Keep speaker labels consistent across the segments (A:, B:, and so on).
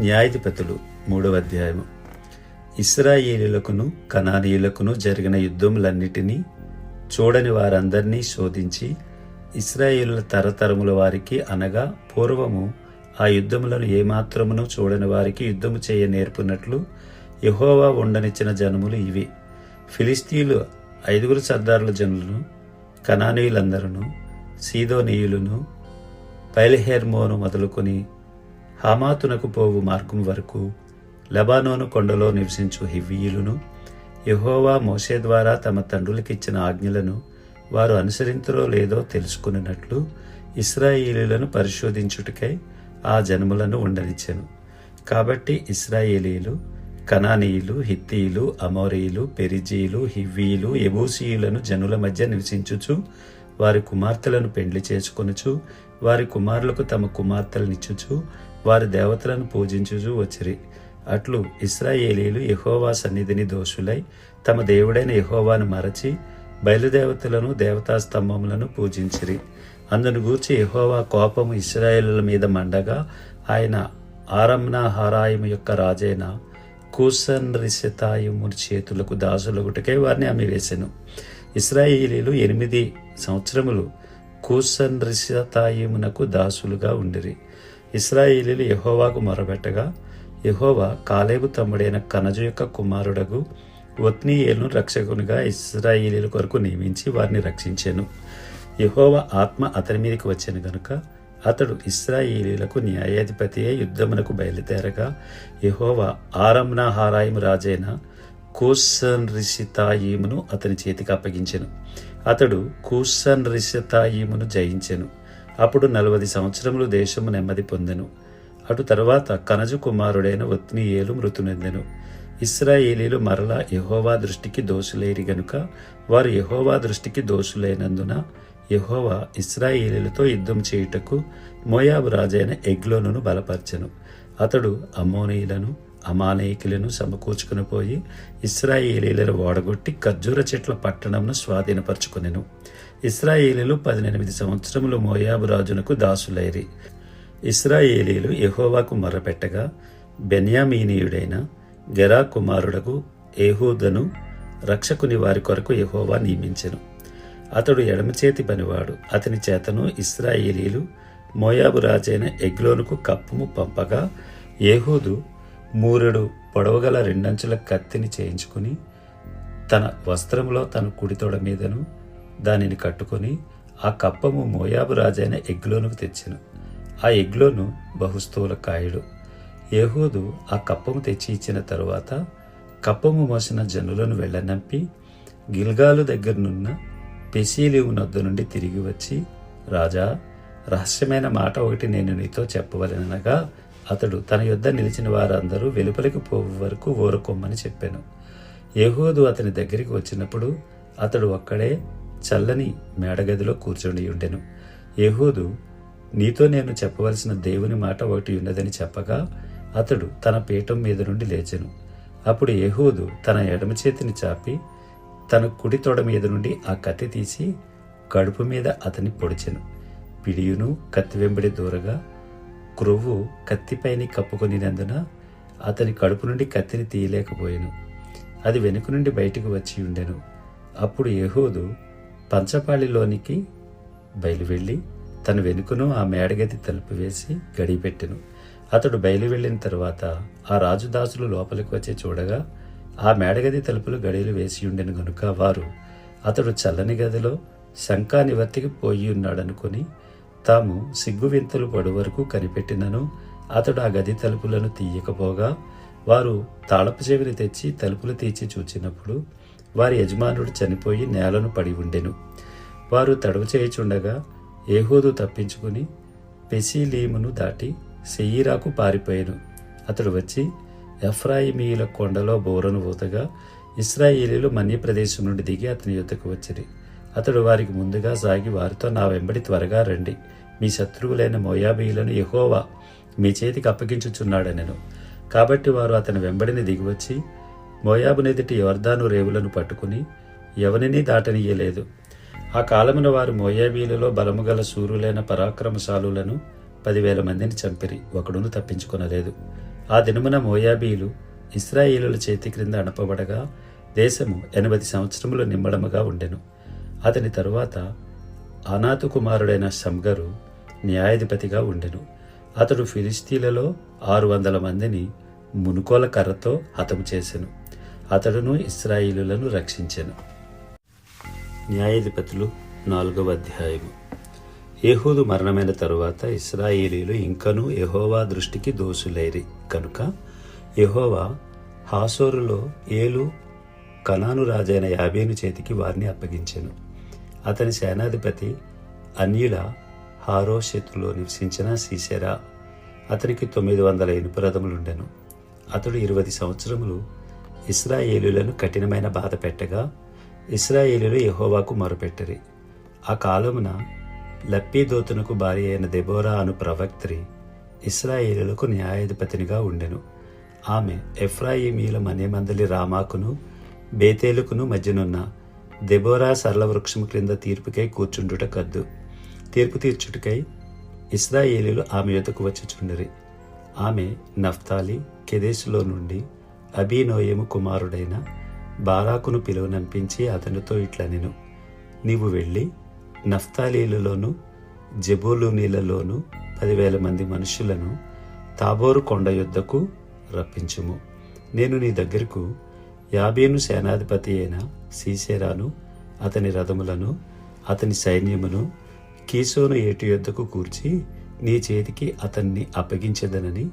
A: న్యాయాధిపతులు మూడవ అధ్యాయము. ఇస్రాయేలీలకును కనానీయులకును జరిగిన యుద్ధములన్నిటినీ చూడని వారందరినీ శోధించి ఇస్రాయేలుల తరతరముల వారికి అనగా పూర్వము ఆ యుద్ధములను ఏమాత్రమును చూడని వారికి యుద్ధము చేయ నేర్పునట్లు యహోవా ఉండనిచ్చిన జనములు ఇవి. ఫిలిస్తీన్లు ఐదుగురు సర్దారుల జనులను కనానీయులందరూ సీదోనీయులను పైల్హెర్మోను మొదలుకొని హమాతునకు పోవు మార్గం వరకు లెబానోను కొండలో నివసించు హివ్వీయులను యహోవా మోషే ద్వారా తమ తండ్రులకిచ్చిన ఆజ్ఞలను వారు అనుసరించరో లేదో తెలుసుకున్నట్లు ఇస్రాయేలీలను పరిశోధించుటకై ఆ జనములను ఉండనిచ్చెను. కాబట్టి ఇస్రాయేలీలు కనానీయులు హిత్తీయులు అమోరీయులు పెరిజీయులు హివ్వీయులు ఎబూసీయులను జనుల మధ్య నివసించుచు వారి కుమార్తెలను పెండ్లి చేసుకొనుచు వారి కుమారులకు తమ కుమార్తెలనిచ్చుచు వారి దేవతలను పూజించుచు వచ్చిరి. అట్లు ఇస్రాయేలీలు యహోవా సన్నిధిని దోషులై తమ దేవుడైన యహోవాను మరచి బయలుదేవతలను దేవతా స్తంభములను పూజించిరి. అందును గూర్చి యహోవా కోపము ఇస్రాయేలుల మీద మండగా ఆయన ఆరమ్నా హారాయము యొక్క రాజైన కూసన్ రిషతాయుము చేతులకు దాసులగుటకై వారిని అమ్మివేశెను ఇస్రాయేలీలు ఎనిమిది సంవత్సరములు కూసన్ రిషతాయిమునకు దాసులుగా ఉండిరి. ఇస్రాయేలీలు యహోవాకు మొరబెట్టగా యహోవా కాలేబు తమ్ముడైన కనజు యొక్క కుమారుడగు ఒత్నీయేలును రక్షకునిగా ఇస్రాయేలీల కొరకు నియమించి వారిని రక్షించెను. యహోవ ఆత్మ అతని మీదకి వచ్చాను గనుక అతడు ఇస్రాయేలీలకు న్యాయాధిపతి యుద్ధమునకు బయలుదేరగా యహోవ ఆరంన హారాయిము రాజైన కూసన్ రిషితాయిమును అతని చేతికి అప్పగించెను. అతడు కూసన్ రిషితాయిమును జయించెను. అప్పుడు నలభై సంవత్సరములు దేశము నెమ్మది పొందెను. అటు తర్వాత కనజు కుమారుడైన ఒత్నీయేలు మృతునెందెను ఇస్రాయేలీలు మరలా యహోవా దృష్టికి దోషులేరి గనుక వారు యహోవా దృష్టికి దోషులైనందున యహోవా ఇస్రాయేలీలతో యుద్ధం చేయుటకు మోయాబు రాజైన ఎగ్లోనును బలపరచెను. అతడు అమోనీయులను అమానయికులను సమకూర్చుకుని పోయి ఇస్రాయేలీలను ఓడగొట్టి ఖర్జూర చెట్ల పట్టణంను స్వాధీనపరచుకునేను. ఇస్రాయేలీలు పదినెనిమిది సంవత్సరములు మోయాబు రాజునకు దాసులైరి. ఇస్రాయేలీలు యహోవాకు మొరపెట్టగా బెన్యామీనీయుడైన గెరా కుమారుడకు ఏహూదను రక్షకుని వారి కొరకు యహోవా నియమించెను. అతడు ఎడమ చేతి పనివాడు. అతని చేతను ఇస్రాయేలీలు మోయాబు రాజైన ఎగ్లోనుకు కప్పుము పంపగా ఏహూదు మూరెడు పొడవగల రెండంచుల కత్తిని చేయించుకుని తన వస్త్రంలో తన కుడితోడ మీదను దానిని కట్టుకొని ఆ కప్పము మోయాబు రాజైన ఎగ్లోనుకు తెచ్చెను. ఆ ఎగ్లోను బహుస్థూల కాయుడు. యహూదు ఆ కప్పము తెచ్చి ఇచ్చిన తరువాత కప్పము మోసిన జనులను వెళ్ళనంపి గిల్గాలు దగ్గరనున్న పెసీలివు నొద్ద నుండి తిరిగి వచ్చి రాజా రహస్యమైన మాట ఒకటి నేను నీతో చెప్పవలనగా అతడు తన యొద్ద నిలిచిన వారందరూ వెలుపలికి పోవు వరకు ఊరకొమ్మని చెప్పాను. యహూదు అతని దగ్గరికి వచ్చినప్పుడు అతడు ఒక్కడే చల్లని మేడగదిలో కూర్చొని ఉండెను. యహూదు నీతో నేను చెప్పవలసిన దేవుని మాట ఒకటి ఉన్నదని చెప్పగా అతడు తన పీఠం మీద నుండి లేచెను. అప్పుడు యహూదు తన ఎడమ చేతిని చాపి తన కుడి తొడ మీద నుండి ఆ కత్తి తీసి కడుపు మీద అతని పొడిచెను. పిడియును కత్తి వెంబడి దూరగా క్రొవ్వు కత్తిపైని కప్పుకొనినందున అతని కడుపు నుండి కత్తిని తీయలేకపోయాను. అది వెనుక నుండి బయటకు వచ్చి ఉండెను. అప్పుడు యహూదు పంచపాళిలోనికి బయలు వెళ్ళి తన వెనుకను ఆ మేడగది తలుపు వేసి గడిపెట్టెను. అతడు బయలు వెళ్ళిన తర్వాత ఆ రాజుదాసులు లోపలికి వచ్చి చూడగా ఆ మేడగది తలుపులు గడియలు వేసి ఉండెను గనుక వారు అతడు చల్లని గదిలో శంకా నివర్తికి పోయి ఉన్నాడనుకుని తాము సిగ్గువింతలు పడు వరకు కనిపెట్టినను. అతడు ఆ గది తలుపులను తీయకపోగా వారు తాళపు చెవిని తెచ్చి తలుపులు తీర్చి చూచినప్పుడు వారి యజమానుడు చనిపోయి నేలను పడి ఉండెను. వారు తడువు చేయుచుండగా ఏహూదు తప్పించుకుని పెసిలీమును దాటి సెయ్యిరాకు పారిపోయాను. అతడు వచ్చి ఎఫ్రాయిమీయుల కొండలో బోరను ఊతగా ఇస్రాయేలీలు మన్య ప్రదేశం నుండి దిగి అతని యుద్ధకు వచ్చిరి. అతడు వారికి ముందుగా సాగి వారితో నా వెంబడి త్వరగా రండి. మీ శత్రువులైన మోయాబీయులను యహోవా మీ చేతికి అప్పగించుచున్నాడనెను. కాబట్టి వారు అతని వెంబడిని దిగివచ్చి మోయాబు నెదుటి యోర్దాను రేవులను పట్టుకుని ఎవరినీ దాటనీయలేదు. ఆ కాలమున వారు మోయాబీలలో బలము గల సూరులైన పరాక్రమశాలులను పదివేల మందిని చంపిరి ఒకడును తప్పించుకొనలేదు. ఆ దినమున మోయాబీలు ఇస్రాయేలుల చేతి క్రింద అణపబడగా దేశము ఎనిమిది సంవత్సరములు నిమ్మడముగా ఉండెను. అతని తరువాత అనాథ కుమారుడైన శంగరు న్యాయాధిపతిగా ఉండెను. అతడు ఫిలిస్తీన్లలో ఆరు వందల మందిని మునుకోల కర్రతో హతము చేసెను. అతడును ఇస్రాయిలులను రక్షించెను. న్యాయాధిపతులు నాలుగవ అధ్యాయము. ఏహూదు మరణమైన తరువాత ఇస్రాయేలీలు ఇంకనూ యహోవా దృష్టికి దోషులేరి. కనుక యహోవా హాసోరులో ఏలు కనాను రాజైన యాబేను చేతికి వారిని అప్పగించెను. అతని సేనాధిపతి అన్యుల హారోషెతులో నివసించిన సీసెరా అతనికి తొమ్మిది వందల ఇనుప రథములుండెను. అతడు ఇరవై సంవత్సరములు ఇస్రాయేలులను కఠినమైన బాధ పెట్టగా ఇస్రాయేలులు యహోవాకు మొరపెట్టరి. ఆ కాలమున లప్పీదోతునకు భార్య అయిన దెబోరా అను ప్రవక్త్రి ఇస్రాయేలులకు న్యాయాధిపతినిగా ఉండెను. ఆమె ఎఫ్రాయిమీల మనేమందలి రామాకును బేతేలుకును మధ్యనున్న దెబోరా సరళ వృక్షము క్రింద తీర్పుకై కూర్చుండుట కద్దు. తీర్పు తీర్చుటకై ఇస్రాయేలీలు ఆమె యొద్దకు వచ్చుచుండిరి ఆమె నఫ్తాలి కెదేశులో నుండి అభినోయము కుమారుడైన బారాకును పిలువనంపించి అతనితో ఇట్లనెను నీవు వెళ్ళి నఫ్తాలీలలోను జబూలూనీలలోను పదివేల మంది మనుషులను తాబోరు కొండ యుద్ధకు రప్పించుము. నేను నీ దగ్గరకు యాబేను సేనాధిపతి అయిన సీసేరాను అతని రథములను అతని సైన్యమును కీసోను ఏటి యొద్దకు కూర్చి నీ చేతికి అతన్ని అప్పగించదనని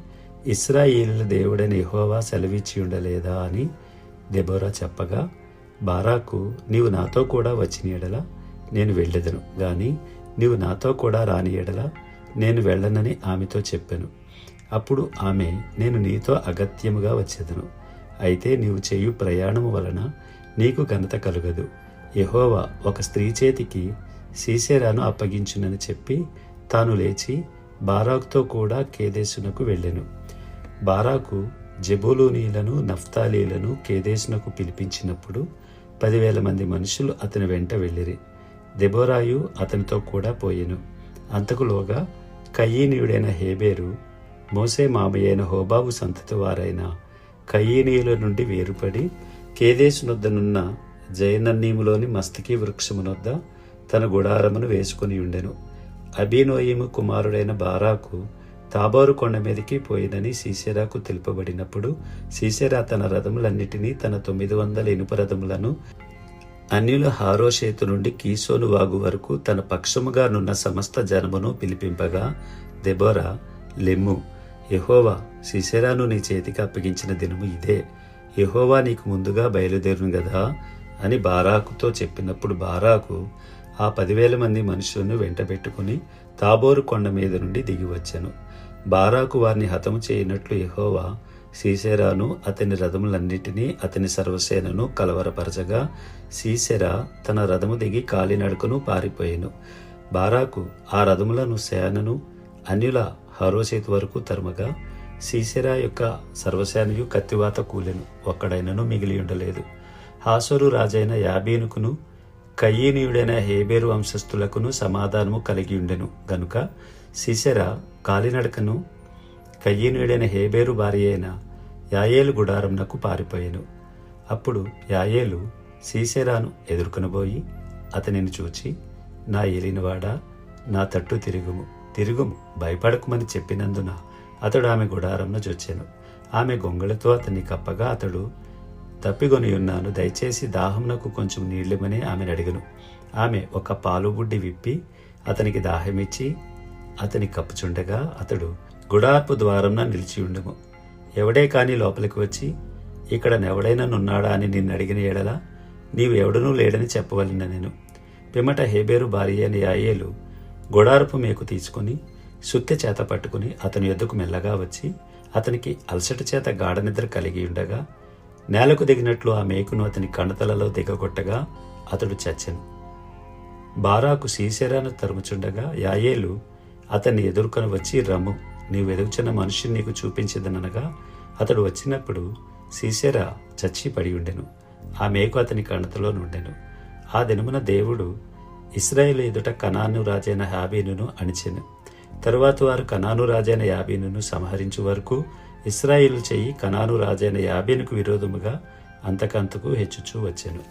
A: ఇస్రాయేలుల దేవుడని ఎహోవా సెలవిచ్చి ఉండలేదా అని దెబోరా చెప్పగా బారాకు నీవు నాతో కూడా వచ్చిన ఎడల నేను వెళ్ళెదను గాని నీవు నాతో కూడా రాని ఎడల నేను వెళ్ళనని ఆమెతో చెప్పాను. అప్పుడు ఆమె నేను నీతో అగత్యముగా వచ్చేదను అయితే నీవు చేయు ప్రయాణము వలన నీకు ఘనత కలుగదు. యహోవా ఒక స్త్రీ చేతికి సీసేరాను అప్పగించునని చెప్పి తాను లేచి బారాక్తో కూడా కేదేశునకు వెళ్ళెను. బారాకు జబూలూనీలను నఫ్తాలీలను కేదేశునకు పిలిపించినప్పుడు పదివేల మంది మనుషులు అతని వెంట వెళ్ళిరి. దెబోరాయు అతనితో కూడా పోయెను. అంతకులోగా కయ్యనీయుడైన హేబేరు మోసే మామయ్యైన హోబాబు సంతతి వారైన కయ్యనీయుల నుండి వేరుపడి కేదేశునొద్దనున్న జయనన్నీములోని మస్తకి వృక్షమునొద్ద తన గుడారమును వేసుకుని ఉండెను. అబీనోయిము కుమారుడైన బారాకు తాబోరు కొండ మీదకి పోయిందని సీసెరాకు తెలుపబడినప్పుడు సీసెరా తన రథములన్నిటినీ తన తొమ్మిది వందల ఇనుప రథములను అన్యుల హారోషేతు నుండి కీసోను వాగు వరకు తన పక్షముగా నున్న సమస్త జనమును పిలిపింపగా దెబోరా లెమ్ము. యహోవా సిసెరాను నీ చేతికి అప్పగించిన దినము ఇదే. యహోవా నీకు ముందుగా బయలుదేరును గదా అని బారాకుతో చెప్పినప్పుడు బారాకు ఆ పదివేల మంది మనుషులను వెంటబెట్టుకుని తాబోరు కొండ మీద నుండి దిగి వచ్చాను. బారాకు వారిని హతము చేయనట్లు యహోవా సీసెరాను అతని రథములన్నిటినీ అతని సర్వసేనను కలవరపరచగా సీసెరా తన రథము దిగి కాలినడకను పారిపోయాను. బారాకు ఆ రథములను సేనను అన్యుల హరోసేతు వరకు తరుమగా సీసెరా యొక్క సర్వసేనయు కత్తివాత కూలెను. ఒక్కడైనను మిగిలి ఉండలేదు. హాసోరు రాజైన యాబీనుకును కయ్యనీయుడైన హేబేరు వంశస్థులకును సమాధానము కలిగి ఉండెను గనుక సిసెర కాలినడకను కయ్యనీయుడైన హేబేరు భార్య అయిన యాయేలు గుడారంనకు పారిపోయాను. అప్పుడు యాయేలు సీసెరాను ఎదుర్కొనబోయి అతనిని చూచి నా ఏలినవాడా నా తట్టు తిరుగుము తిరుగుము భయపడకుమని చెప్పినందున అతడు ఆమె గుడారంను చొచ్చాను ఆమె గొంగళతో అతన్ని కప్పగా అతడు తప్పిగొని ఉన్నాను దయచేసి దాహమునకు కొంచెం నీళ్ళమని ఆమెను అడిగను. ఆమె ఒక పాలుబుడ్డి విప్పి అతనికి దాహమిచ్చి అతని కప్పుచుండగా అతడు గుడార్పు ద్వారంన నిలిచి ఉండము ఎవడే కాని లోపలికి వచ్చి ఇక్కడ ఎవడైనా నున్నాడా? అని నిన్ను అడిగిన ఎడలా నీవు ఎవడనూ లేడని చెప్పవలన నేను. పిమ్మట హేబేరు భార్య అని యాయేలు గుడారపు మేకు తీసుకుని సుత్తె చేత పట్టుకుని అతని ఎద్దుకు మెల్లగా వచ్చి అతనికి అలసట చేత గాఢ నిద్ర కలిగి ఉండగా నేలకు దిగినట్లు ఆ మేకును అతని కణతలలో దిగగొట్టగా అతడు చచ్చెను. బారాకు సీసెరాను తరుముచుండగా యాయేలు అతన్ని ఎదుర్కొని వచ్చి రమ్ము. నీవు ఎదుగుచున్న మనుషుని నీకు చూపించదనగా అతడు వచ్చినప్పుడు సీసెరా చచ్చి పడి ఉండెను. ఆ మేకు అతని కణతలో నుండెను. ఆ దినమున దేవుడు ఇస్రాయేల్ ఎదుట కనాను రాజైన హాబీనును అణిచెను. తరువాత వారు కనాను రాజైన యాబీనును సంహరించు వరకు ఇస్రాయిల్ చెయ్యి కనాను రాజైన యాబేనుకు విరోధముగా అంతకంతకు హెచ్చుచూ వచ్చెను.